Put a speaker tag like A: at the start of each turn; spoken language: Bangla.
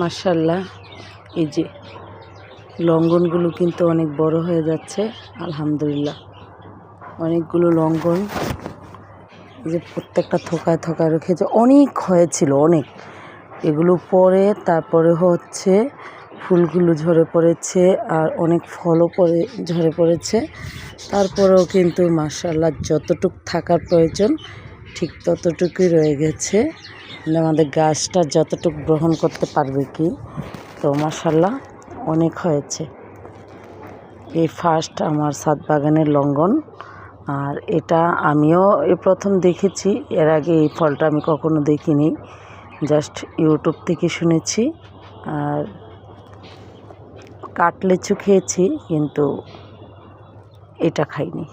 A: মার্শাল্লাহ এই যে লঙ্ঘনগুলো কিন্তু অনেক বড় হয়ে যাচ্ছে, আলহামদুলিল্লাহ। অনেকগুলো লঙ্ঘন এই যে প্রত্যেকটা থোকায় থোকায় রেখেছে অনেক হয়েছিল, অনেক। এগুলো পরে তারপরে হচ্ছে ফুলগুলো ঝরে পড়েছে আর অনেক ফলও পড়ে ঝরে পড়েছে। তারপরেও কিন্তু মার্শাল্লাহ যতটুক থাকার প্রয়োজন ঠিক ততটুকুই রয়ে গেছে। মানে আমাদের গাছটা যতটুক গ্রহণ করতে পারবে কি? তো মার্শাল্লাহ অনেক হয়েছে। এই ফার্স্ট আমার সাত বাগানের লঙ্ঘন আর এটা আমিও প্রথম দেখেছি, এর আগে এই ফলটা আমি কখনো দেখিনি। জাস্ট ইউটিউব থেকে শুনেছি। আর কাটলেচু খেয়েছি, কিন্তু এটা খাইনি।